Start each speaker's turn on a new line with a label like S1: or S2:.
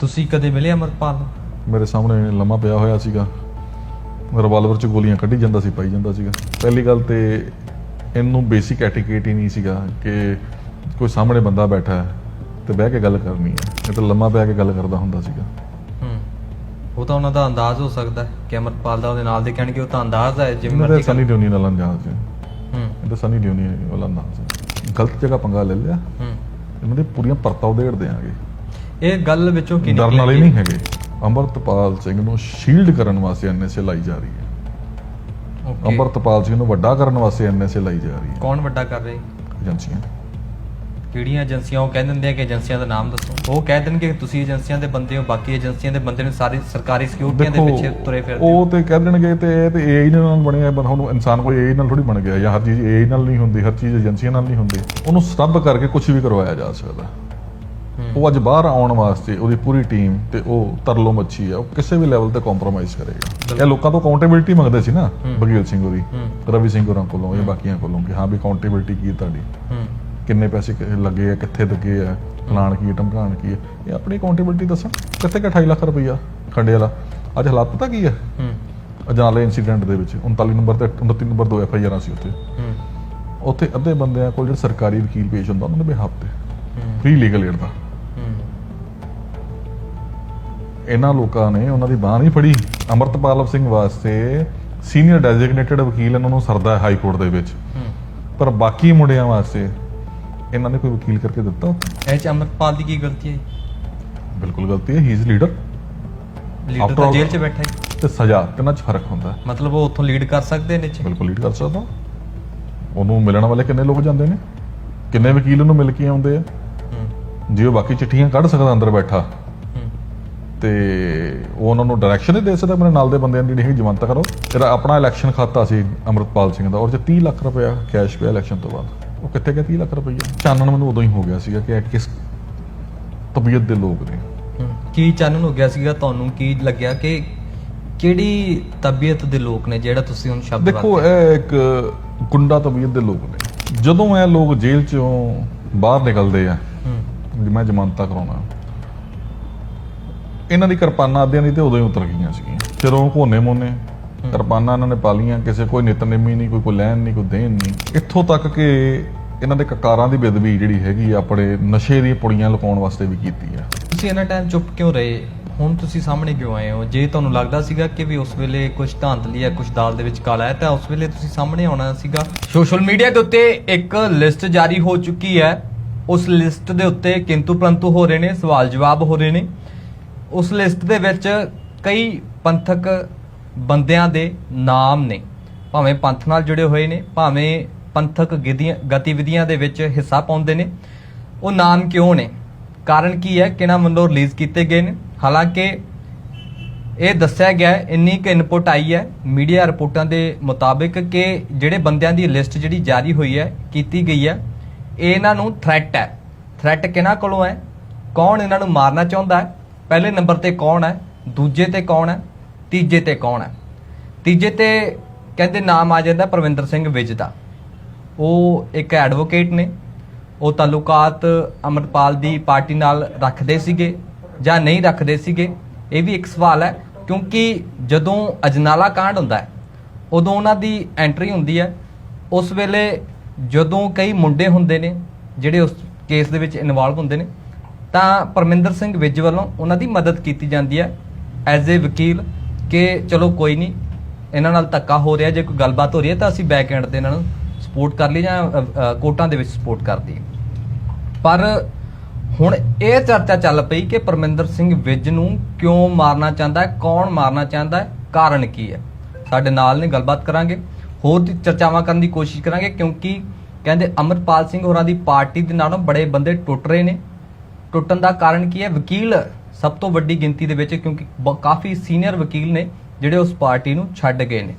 S1: ਤੁਸੀਂ ਕਦੇ ਮਿਲੇ ਅਮਰਪਾਲ? ਨੂੰ
S2: ਮੇਰੇ ਸਾਹਮਣੇ ਲੰਮਾ ਪਿਆ ਹੋਇਆ ਸੀਗਾ। ਰਿਵਾਲਵਰ ਚ ਗੋਲੀਆਂ ਕੱਢੀ ਜਾਂਦਾ ਸੀ ਪਾਈ ਜਾਂਦਾ ਸੀਗਾ। ਪਹਿਲੀ ਗੱਲ ਤੇ ਇਹਨੂੰ ਬੇਸਿਕ ਐਟੀਕੇਟ ਹੀ ਨਹੀਂ ਸੀਗਾ ਕਿ ਕੋਈ ਸਾਹਮਣੇ ਬੰਦਾ ਬੈਠਾ ਹੈ ਤੇ ਬਹਿ ਕੇ ਗੱਲ ਕਰਨੀ ਹੈ। ਇਹ ਤਾਂ ਲੰਮਾ ਪਿਆ ਕੇ ਗੱਲ ਕਰਦਾ ਹੁੰਦਾ ਸੀਗਾ।
S1: ਹੂੰ। ਉਹ ਤਾਂ ਉਹਨਾਂ ਦਾ ਅੰਦਾਜ਼ ਹੋ ਸਕਦਾ ਹੈ ਕਿ ਅਮਰਪਾਲ ਦਾ ਉਹਦੇ ਨਾਲ ਦੇ ਕਹਿਣਗੇ ਉਹ ਤਾਂ ਅੰਦਾਜ਼ ਹੈ ਜਿਵੇਂ ਮਰਜ਼ੀ
S2: ਦੇ ਸਨੀ ਦਿਓਨੀ ਨਾਲ ਅੰਦਾਜ਼ ਹੈ।
S1: ਹੂੰ।
S2: ਇਹ ਤਾਂ ਸਨੀ ਦਿਓਨੀ ਵਾਲਾ ਅੰਦਾਜ਼ ਹੈ। ਗਲਤ ਜਗ੍ਹਾ ਪੰਗਾ ਲੈ ਲਿਆ।
S1: ਹੂੰ।
S2: ਇਹਨਾਂ ਦੇ ਪੂਰੀਆਂ ਪਰਤਾਂ ਉਧੇੜ ਦੇਾਂਗੇ
S1: ਇਹ ਗੱਲ ਵਿੱਚੋਂ ਕੀ
S2: ਡਰਨ
S1: ਨਿਕਲੀ
S2: ਵਾਲੇ
S1: ਕਿ-
S2: ਨਹੀਂ ਹੈਗੇ। ਅਮਰਤਪਾਲ ਸਿੰਘ ਨੂੰ ਸ਼ੀਲਡ ਕਰਨ ਵਾਸਤੇ ਐਨਐਸਏ ਲਾਈ ਜਾ ਰਹੀ ਹੈ।
S1: Okay,
S2: ਅਮਰਤਪਾਲ ਸਿੰਘ ਨੂੰ ਵੱਡਾ ਕਰਨ ਵਾਸਤੇ ਐਨਐਸਏ ਲਾਈ ਜਾ ਰਹੀ ਹੈ।
S1: ਕੌਣ ਵੱਡਾ ਕਰ ਰਹੇ
S2: ਏਜੰਸੀਆਂ।
S1: ਕਿਹੜੀਆਂ ਏਜੰਸੀਆਂ? ਉਹ ਕਹਿ ਦਿੰਦੇ ਆ ਕਿ ਏਜੰਸੀਆਂ ਦਾ ਨਾਮ ਦੱਸੋ। ਉਹ ਕਹਿ ਦੇਣਗੇ ਕਿ ਤੁਸੀਂ ਏਜੰਸੀਆਂ ਦੇ ਬੰਦੇ ਹੋ ਬਾਕੀ ਏਜੰਸੀਆਂ ਦੇ ਬੰਦੇ ਨੇ ਸਾਰੀ ਸਰਕਾਰੀ ਸਿਕਿਉਰਿਟੀਆਂ ਦੇ ਪਿੱਛੇ ਤੁਰੇ ਫਿਰਦੇ ਹੋ।
S2: ਉਹ ਤੇ ਕਹਿ ਦੇਣਗੇ ਤੇ ਇਹ ਤੇ ਏਆਈ ਨਾਲ ਬਣਿਆ ਬਣ ਹੁਣ ਇਨਸਾਨ ਕੋਈ ਏਆਈ ਨਾਲ ਥੋੜੀ ਬਣ ਗਿਆ ਜਾਂ ਹਰ ਚੀਜ਼ ਏਆਈ ਨਾਲ ਨਹੀਂ ਹੁੰਦੀ ਹਰ ਚੀਜ਼ ਏਜੰਸੀਆਂ ਨਾਲ ਨਹੀਂ ਹੁੰਦੀ। ਉਹਨੂੰ ਸਟੱਬ ਕਰਕੇ ਕੁਝ ਵੀ ਕਰਵਾਇਆ ਜਾ ਸਕਦਾ। ਉਹ ਅੱਜ ਬਾਹਰ ਆਉਣ ਵਾਸਤੇ ਉਹਦੀ ਪੂਰੀ ਟੀਮ ਤੇ ਉਹ ਤਰਲੋ ਮੱਛੀ ਹੈ ਉਹ ਕਿਸੇ ਵੀ ਲੈਵਲ ਤੇ ਕੰਪਰੋਮਾਈਜ਼ ਕਰੇਗਾ। ਇਹ ਲੋਕਾਂ ਤੋਂ ਅਕਾਊਂਟੇਬਿਲਟੀ ਮੰਗਦੇ ਸੀ ਨਾ। ਬਗੀਲ ਸਿੰਘ ਹੋਰੀ ਰਵੀ ਸਿੰਘ ਹੋਰਾਂ ਕੋਲੋਂ ਜਾਂ ਬਾਕੀਆਂ ਕੋਲੋਂ ਕਿ ਹਾਂ ਵੀ ਅਕਾਊਂਟੇਬਿਲਟੀ ਕੀ ਤੁਹਾਡੀ? ਕਿੰਨੇ ਪੈਸੇ ਲੱਗੇ ਆ ਕਿੱਥੇ ਲੱਗੇ ਆ ਫਲਾਣ ਕੀ ਟਮਕਾਣ ਕੀ ਇਹ ਆਪਣੀ ਅਕਾਊਂਟੇਬਿਲਟੀ ਦੱਸਣ। ਕਿੱਥੇ ਕਿ 28 ਲੱਖ ਰੁਪਈਆ ਖੰਡੇ ਵਾਲਾ? ਅੱਜ ਹਾਲਾਤ ਪਤਾ ਕੀ ਹੂੰ? ਅਜਨਾਲੇ ਇਨਸੀਡੈਂਟ ਦੇ ਵਿੱਚ 39 ਨੰਬਰ ਤੇ 29 ਨੰਬਰ ਦੋ ਐਫ ਆਈ ਆਰਾਂ ਸੀ ਉੱਥੇ। ਉੱਥੇ ਅੱਧੇ ਬੰਦਿਆਂ ਕੋਲ ਜਿਹੜਾ ਸਰਕਾਰੀ ਵਕੀਲ ਪੇਸ਼ ਹੁੰਦਾ ਉਹਨਾਂ ਦੇ ਬਿਹਾਫ ਤੇ। ਫ੍ਰੀ ਲੀਗਲ ਏਡ ਦਾ। ਇਹਨਾਂ ਲੋਕਾਂ ਨੇ ਉਹਨਾਂ ਦੀ ਬਾਹ ਨਹੀਂ ਫੜੀ। ਅਮਰਤਪਾਲ ਸਿੰਘ ਵਾਸਤੇ ਸੀਨੀਅਰ ਡੈਜ਼ਿਗਨੇਟਿਡ ਵਕੀਲ ਇਹਨਾਂ ਨੂੰ ਸਰਦਾ ਹੈ ਹਾਈ ਕੋਰਟ ਦੇ ਵਿੱਚ। ਪਰ ਬਾਕੀ ਮੁੰਡਿਆਂ ਵਾਸਤੇ ਇਹਨਾਂ ਨੇ ਕੋਈ ਵਕੀਲ ਕਰਕੇ ਦਿੱਤਾ
S1: ਇਹ ਚ ਅਮਰਪਾਲ ਦੀ ਕੀ ਗਲਤੀ ਹੈ
S2: ਬਿਲਕੁਲ ਗਲਤੀ ਹੈ ਹੀ ਇਜ਼ ਲੀਡਰ
S1: ਲੀਡਰ ਤਾਂ ਜੇਲ੍ਹ 'ਚ ਬੈਠਾ ਹੈ
S2: ਤੇ ਸਜ਼ਾ ਤਿੰਨਾਂ 'ਚ ਫ਼ਰਕ ਹੁੰਦਾ
S1: ਮਤਲਬ ਉਹ ਉੱਥੋਂ ਲੀਡ ਕਰ ਸਕਦੇ ਨੇ ਚ?
S2: ਬਿਲਕੁਲ ਲੀਡ ਕਰ ਸਕਦਾ। ਉਹਨੂੰ ਮਿਲਣ ਵਾਲੇ ਕਿੰਨੇ ਲੋਕ ਜਾਂਦੇ ਨੇ? ਕਿੰਨੇ ਵਕੀਲ ਉਹਨੂੰ ਮਿਲ ਕੇ ਆਉਂਦੇ ਆ? ਜੇ ਉਹ ਬਾਕੀ ਚਿੱਠੀਆਂ ਕੱਢ ਸਕਦਾ ਅੰਦਰ ਬੈਠਾ ਤੇ ਉਹ ਉਹਨਾਂ ਨੂੰ ਡਾਇਰੈਕਸ਼ਨ ਹੀ ਦੇ ਸਕਦਾ ਆਪਣੇ ਨਾਲ ਦੇ ਬੰਦਿਆਂ ਦੀ ਜਿਹੜੀ ਜ਼ਮਾਨਤ ਕਰੋ। ਤੇਰਾ ਆਪਣਾ ਇਲੈਕਸ਼ਨ ਖਾਤਾ ਸੀ ਅਮਰਤਪਾਲ ਸਿੰਘ ਦਾ ਔਰ ਜੇ 30 ਲੱਖ ਰੁਪਇਆ ਕੈਸ਼ ਪਿਆ ਇਲੈਕਸ਼ਨ ਤੋਂ ਬਾਅਦ। ਉਹ ਕਿੱਥੇ ਗਿਆ? 30 ਲੱਖ ਰੁਪਇਆ। ਚਾਨਣ ਮੈਨੂੰ ਉਦੋਂ ਹੀ ਹੋ ਗਿਆ ਸੀਗਾ ਕਿ ਇਹ ਕਿਸ ਤਬੀਅਤ ਦੇ ਲੋਕ ਨੇ।
S1: ਕੀ ਚਾਨਣ ਹੋ ਗਿਆ ਸੀਗਾ? ਤੁਹਾਨੂੰ ਕੀ ਲੱਗਿਆ ਕਿ ਕਿਹੜੀ ਤਬੀਅਤ ਦੇ ਲੋਕ ਨੇ ਜਿਹੜਾ ਤੁਸੀਂ ਹੁਣ ਸ਼ਬਦ
S2: ਦੇਖੋ? ਇਹ ਇੱਕ ਗੁੰਡਾ ਤਬੀਅਤ ਦੇ ਲੋਕ ਨੇ। ਜਦੋਂ ਇਹ ਲੋਕ ਜੇਲ੍ਹ ਚੋਂ ਬਾਹਰ ਨਿਕਲਦੇ ਆ ਮੈਂ ਜ਼ਮਾਨਤਾਂ ਕਰਾਉਣਾ। ਇਹਨਾਂ ਦੀ ਕਿਰਪਾਨਾਂ ਅੱਧਿਆਂ ਦੀ ਤੇ ਉਦੋਂ ਹੀ ਉਤਰ ਗਈਆਂ ਸੀਗੀਆਂ। ਜਦੋਂ ਕੋਨੇ ਮੋਨੇ ਕਿਰਪਾਨਾਂ ਇਹਨਾਂ ਨੇ ਪਾ ਲਈਆਂ ਕਿਸੇ ਕੋਈ ਨਿਤਨੇਮੀ ਨਹੀਂ ਕੋਈ ਕੋਈ ਲੈਣ ਨਹੀਂ ਕੋਈ ਦੇਣ ਨਹੀਂ। ਇੱਥੋਂ ਤੱਕ ਕਿ ਇਹਨਾਂ ਦੇ ਕਕਾਰਾਂ ਦੀ ਬੇਦਬੀ ਜਿਹੜੀ ਹੈਗੀ ਆ ਆਪਣੇ ਨਸ਼ੇ ਦੀਆਂ ਪੁੜੀਆਂ ਲੁਕਾਉਣ ਵਾਸਤੇ ਵੀ ਕੀਤੀ ਆ।
S1: ਤੁਸੀਂ ਇਹਨਾਂ ਟਾਈਮ ਚੁੱਪ ਕਿਉਂ ਰਹੇ? ਹੁਣ ਤੁਸੀਂ ਸਾਹਮਣੇ ਕਿਉਂ ਆਏ ਹੋ? ਜੇ ਤੁਹਾਨੂੰ ਲੱਗਦਾ ਸੀਗਾ ਕਿ ਵੀ ਉਸ ਵੇਲੇ ਕੁਝ ਧਾਂਦਲੀ ਹੈ ਕੁਝ ਦਾਲ ਦੇ ਵਿੱਚ ਕਾਲਾ ਹੈ ਤਾਂ ਉਸ ਵੇਲੇ ਤੁਸੀਂ ਸਾਹਮਣੇ ਆਉਣਾ ਸੀਗਾ। ਸੋਸ਼ਲ ਮੀਡੀਆ ਦੇ ਉੱਤੇ ਇੱਕ ਲਿਸਟ ਜਾਰੀ ਹੋ ਚੁੱਕੀ ਹੈ। ਉਸ ਲਿਸਟ ਦੇ ਉੱਤੇ ਕਿੰਤੂ ਪ੍ਰੰਤੂ ਹੋ ਰਹੇ ਨੇ ਸਵਾਲ ਜਵਾਬ ਹੋ ਰਹੇ ਨੇ। ਉਸ ਲਿਸਟ ਦੇ ਵਿੱਚ ਕਈ ਪੰਥਕ ਬੰਦਿਆਂ ਦੇ ਨਾਮ ਨੇ। ਭਾਵੇਂ ਪੰਥ ਨਾਲ ਜੁੜੇ ਹੋਏ ਨੇ, ਭਾਵੇਂ ਪੰਥਕ ਗਿਧੀਆਂ- ਗਤੀਵਿਧੀਆਂ ਦੇ ਵਿੱਚ ਹਿੱਸਾ ਪਾਉਂਦੇ ਨੇ। ਉਹ ਨਾਮ ਕਿਉਂ ਨੇ? ਕਾਰਨ ਕੀ ਹੈ? ਕਿਹਨਾਂ ਵੱਲੋਂ ਰਿਲੀਜ਼ ਕੀਤੇ ਗਏ ਨੇ? ਹਾਲਾਂਕਿ ਇਹ ਦੱਸਿਆ ਗਿਆ ਇੰਨੀ ਕੁ ਇਨਪੁਟ ਆਈ ਹੈ ਮੀਡੀਆ ਰਿਪੋਰਟਾਂ ਦੇ ਮੁਤਾਬਿਕ ਕਿ ਜਿਹੜੇ ਬੰਦਿਆਂ ਦੀ ਲਿਸਟ ਜਿਹੜੀ ਜਾਰੀ ਹੋਈ ਹੈ, ਕੀਤੀ ਗਈ ਹੈ ਇਹਨਾਂ ਨੂੰ ਥ੍ਰੈਟ ਹੈ। ਥ੍ਰੈਟ ਕਿਹਨਾਂ ਕੋਲੋਂ ਹੈ? ਕੌਣ ਇਹਨਾਂ ਨੂੰ ਮਾਰਨਾ ਚਾਹੁੰਦਾ ਹੈ? ਪਹਿਲੇ ਨੰਬਰ ਤੇ ਕੌਣ ਹੈ? ਦੂਜੇ ਤੇ ਕੌਣ ਹੈ? ਤੀਜੇ ਤੇ ਕੌਣ ਹੈ? ਤੀਜੇ ਤੇ ਕਹਿੰਦੇ ਨਾਮ ਆ ਜਾਂਦਾ ਪ੍ਰਵਿੰਦਰ ਸਿੰਘ ਵਿਜ ਦਾ ਉਹ ਇੱਕ ਐਡਵੋਕੇਟ ਨੇ। ਉਹ ਤਾਲੁਕਾਤ ਅਮਰਪਾਲ ਦੀ ਪਾਰਟੀ ਨਾਲ ਰੱਖਦੇ ਸੀਗੇ ਜਾਂ ਨਹੀਂ ਰੱਖਦੇ ਸੀਗੇ, ਇਹ ਵੀ ਇੱਕ ਸਵਾਲ ਹੈ, ਕਿਉਂਕਿ ਜਦੋਂ ਅਜਨਾਲਾ ਕਾਂਡ ਹੁੰਦਾ ਹੈ, ਉਦੋਂ ਉਹਨਾਂ ਦੀ ਐਂਟਰੀ ਹੁੰਦੀ ਹੈ। ਉਸ ਵੇਲੇ ਜਦੋਂ ਕਈ ਮੁੰਡੇ ਹੁੰਦੇ ਨੇ, ਜਿਹੜੇ ਉਸ ਕੇਸ ਦੇ ਵਿੱਚ ਇਨਵੋਲਵ ਹੁੰਦੇ ਨੇ ਤਾਂ ਪਰਮਿੰਦਰ ਸਿੰਘ ਵਿੱਜ ਵੱਲੋਂ ਉਹਨਾਂ ਦੀ ਮਦਦ ਕੀਤੀ ਜਾਂਦੀ ਹੈ। ਐਜ਼ ਏ ਵਕੀਲ ਕਿ ਚਲੋ ਕੋਈ ਨਹੀਂ, ਇਹਨਾਂ ਨਾਲ ਧੱਕਾ ਹੋ ਰਿਹਾ, ਜੇ ਕੋਈ ਗੱਲਬਾਤ ਹੋ ਰਹੀ ਹੈ ਤਾਂ ਅਸੀਂ ਬੈਕ ਐਂਡ ਤੇ ਇਹਨਾਂ ਨੂੰ ਸਪੋਰਟ ਕਰ ਲਈ ਜਾਂ ਕੋਰਟਾਂ ਦੇ ਵਿੱਚ ਸਪੋਰਟ ਕਰ ਦਈਏ। ਪਰ ਹੁਣ ਇਹ ਚਰਚਾ ਚੱਲ ਪਈ ਕਿ ਪਰਮਿੰਦਰ ਸਿੰਘ ਵਿੱਜ ਨੂੰ ਕਿਉਂ ਮਾਰਨਾ ਚਾਹੁੰਦਾ ਹੈ, ਕੌਣ ਮਾਰਨਾ ਚਾਹੁੰਦਾ ਹੈ, ਕਾਰਨ ਕੀ ਹੈ? ਸਾਡੇ ਨਾਲ ਨੇ ਗੱਲਬਾਤ ਕਰਾਂਗੇ, ਹੋਰ ਚਰਚਾਵਾਂ ਕਰਨ ਦੀ ਕੋਸ਼ਿਸ਼ ਕਰਾਂਗੇ ਕਿਉਂਕਿ ਕਹਿੰਦੇ ਅਮਰਪਾਲ ਸਿੰਘ ਹੋਰਾਂ ਦੀ ਪਾਰਟੀ ਦੇ ਨਾਲੋਂ ਬੜੇ ਬੰਦੇ ਟੁੱਟ ਰਹੇ ਨੇ। ਟੁੱਟਣ ਦਾ ਕਾਰਨ ਕੀ ਹੈ? ਵਕੀਲ ਸਭ ਤੋਂ ਵੱਡੀ ਗਿਣਤੀ ਦੇ ਵਿੱਚ ਕਿਉਂਕਿ ਬ- ਕਾਫੀ ਸੀਨੀਅਰ ਵਕੀਲ ਨੇ ਜਿਹੜੇ ਉਸ ਪਾਰਟੀ ਨੂੰ ਛੱਡ ਗਏ ਨੇ।